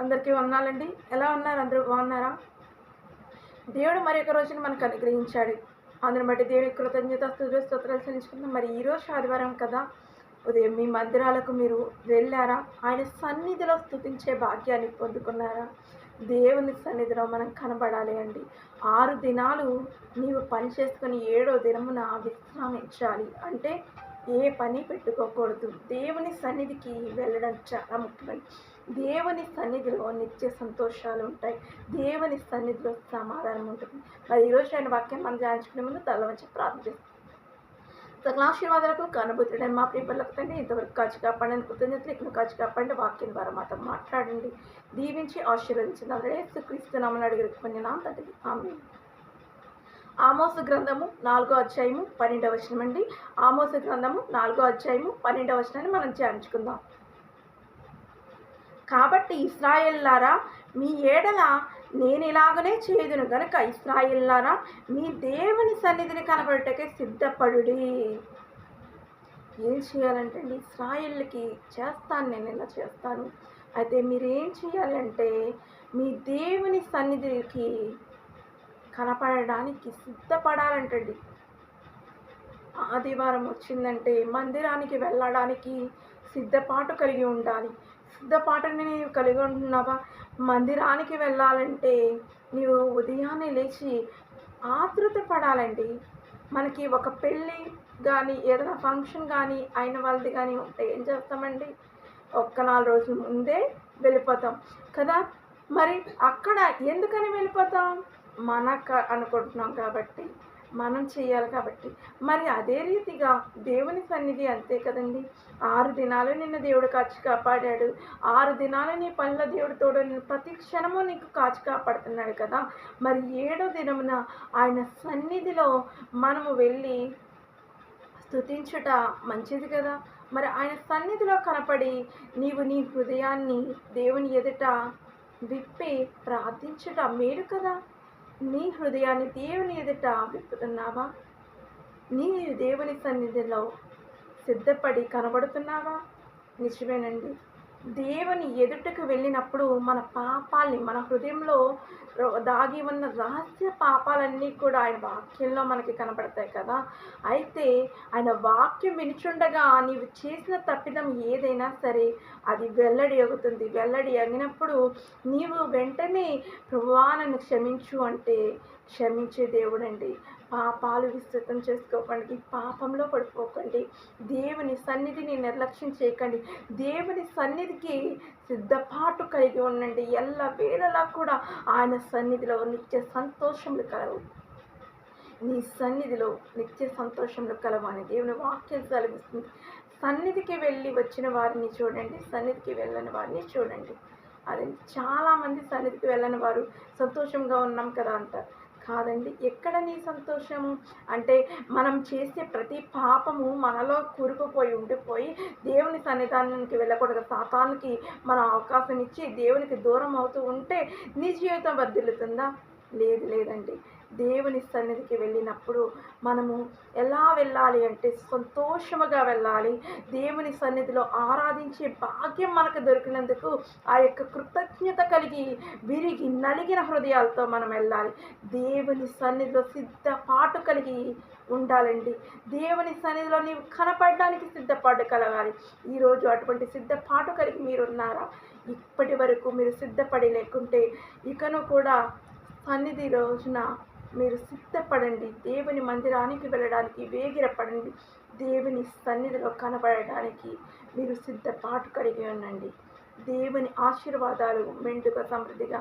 అందరికీ వందాలండి ఎలా ఉన్నారు అందరూ? బాగున్నారా? దేవుడు మరి ఒక రోజున మనకు అనుగ్రహించాడు. అందుని బట్టి దేవుడి కృతజ్ఞత స్తుతులు స్తోత్రాలు చెల్లించుకుందాం. మరి ఈరోజు ఆదివారం కదా ఉదయం మీ మందిరాలకు మీరు వెళ్ళారా? ఆయన సన్నిధిలో స్తుతించే భాగ్యాన్ని పొందుకున్నారా? దేవుని సన్నిధిలో మనం కనబడాలి అండి. ఆరు దినాలు నీవు పని చేసుకుని ఏడో దినమున విశ్రామించాలి. అంటే ఏ పని పెట్టుకోకూడదు. దేవుని సన్నిధికి వెళ్ళడం చాలా ముఖ్యమండి దేవుని సన్నిధిలో నిత్య సంతోషాలు ఉంటాయి. దేవుని సన్నిధిలో సమాధానం ఉంటుంది. మరి ఈరోజు ఆయన వాక్యం మనం ధ్యానించుకునే ముందు తల వచ్చి ప్రార్థిస్తాం సకల ఆశీర్వాదాలకు మా ప్రియులకు తండ్రి ఇంతవరకు కాచి కాపాడని కృతజ్ఞతలు. ఇక్కడ కాచి కాపాడండి వాక్యం ద్వారా మాతో మాట్లాడండి. దీవించి ఆశీర్వదించిన క్రీస్తున్నామని అడిగి నా తండ్రి. ఆమె ఆమోస గ్రంథము నాలుగో అధ్యాయము పన్నెండవ వచనం అండి. ఆమోస గ్రంథము నాలుగో అధ్యాయము పన్నెండవ వచనాన్ని మనం ధ్యానించుకుందాం. కాబట్టి ఇస్రాయేల్లారా మీ ఏడల నేను ఇలాగనే చేయదును గనుక ఇస్రాయేల్లారా మీ దేవుని సన్నిధిని కనబడటకే సిద్ధపడుడి. ఏం చేయాలంటే అండి ఇస్రాయేళ్ళకి చేస్తాను నేను ఇలా చేస్తాను. అయితే మీరేం చేయాలంటే మీ దేవుని సన్నిధికి కనపడడానికి సిద్ధపడాలంటండి. ఆదివారం వచ్చిందంటే మందిరానికి వెళ్ళడానికి సిద్ధపాటు కలిగి ఉండాలి. సిద్ధపాటుని నీవు కలిగి ఉంటున్నావా? మందిరానికి వెళ్ళాలంటే నీవు ఉదయాన్నే లేచి ఆతృత పడాలండి. మనకి ఒక పెళ్ళి కానీ ఏదైనా ఫంక్షన్ కానీ అయిన వాళ్ళది కానీ ఉంటే ఏం చేస్తామండి? ఒక్క నాలుగు రోజుల ముందే వెళ్ళిపోతాం కదా. మరి అక్కడ ఎందుకని వెళ్ళిపోతాం? మనక అనుకుంటున్నాం కాబట్టి మనం చేయాలి కాబట్టి. మరి అదే రీతిగా దేవుని సన్నిధి అంతే కదండి. ఆరు దినాలు నిన్న దేవుడు కాచి కాపాడాడు. ఆరు దినాలు నీ పనుల దేవుడు తోడు ప్రతి క్షణము నీకు కాచి కాపాడుతున్నాడు కదా. మరి ఏడో దినమున ఆయన సన్నిధిలో మనము వెళ్ళి స్తుతించుట మంచిది కదా. మరి ఆయన సన్నిధిలో కనపడి నీవు నీ హృదయాన్ని దేవుని ఎదుట విప్పి ప్రార్థించుట మేలు కదా. నీ హృదయాన్ని దేవుని ఎదుట విప్పుతున్నావా నీ దేవుని సన్నిధిలో సిద్ధపడి కనబడుతున్నావా? నిజమేనండి. దేవుని ఎదుటకు వెళ్ళినప్పుడు మన పాపాల్ని మన హృదయంలో దాగి ఉన్న రహస్య పాపాలన్నీ కూడా ఆయన వాక్యంలో మనకి కనబడతాయి కదా. అయితే ఆయన వాక్యం వినిచుండగా నీవు చేసిన తప్పిదం ఏదైనా సరే అది వెల్లడి అవుతుంది. వెల్లడి అగినప్పుడు నీవు వెంటనే ప్రభువా నన్ను క్షమించు అంటే క్షమించే దేవుడండి. పాపాలు విస్తృతం చేసుకోకండి పాపంలో పడిపోకండి దేవుని సన్నిధిని నిర్లక్ష్యం చేయకండి దేవుని సన్నిధికి సిద్ధపాటు కలిగి ఉండండి. ఎల్ల వేళలా కూడా ఆయన సన్నిధిలో నిత్య సంతోషములు కలవు. నీ సన్నిధిలో నిత్య సంతోషంలో కలవని దేవుని వాక్యం సెలవిస్తుంది. సన్నిధికి వెళ్ళి వచ్చిన వారిని చూడండి సన్నిధికి వెళ్ళని వారిని చూడండి. అది చాలామంది సన్నిధికి వెళ్ళని వారు సంతోషంగా ఉన్నాం కదా అంటారు. కాదండి. ఎక్కడ నీ సంతోషము? అంటే మనం చేసే ప్రతి పాపము మనలో కూరుకుపోయి ఉండిపోయి దేవుని సన్నిధానానికి వెళ్ళకూడదు. సాతానికి మన అవకాశం ఇచ్చి దేవునికి దూరం అవుతూ ఉంటే నీ జీవితం వర్దిల్లుతుందా లేదు లేదండి. దేవుని సన్నిధికి వెళ్ళినప్పుడు మనము ఎలా వెళ్ళాలి అంటే సంతోషముగా వెళ్ళాలి. దేవుని సన్నిధిలో ఆరాధించే భాగ్యం మనకు దొరికినందుకు ఆ యొక్క కృతజ్ఞత కలిగి విరిగి నలిగిన హృదయాలతో మనం వెళ్ళాలి. దేవుని సన్నిధిలో సిద్ధపాటు కలిగి ఉండాలండి. దేవుని సన్నిధిలో నీవు కనపడడానికి సిద్ధపాటు కలగాలి. ఈరోజు అటువంటి సిద్ధపాటు కలిగి మీరున్నారా? ఇప్పటి వరకు మీరు సిద్ధపడి లేకుంటే ఇకను కూడా సన్నిధి రోజున మీరు సిద్ధపడండి. దేవుని మందిరానికి వెళ్ళడానికి వేగిరపడండి. దేవుని సన్నిధిలో కనబడడానికి మీరు సిద్ధపాటు కలిగి ఉండండి. దేవుని ఆశీర్వాదాలు మెండుగా సమృద్ధిగా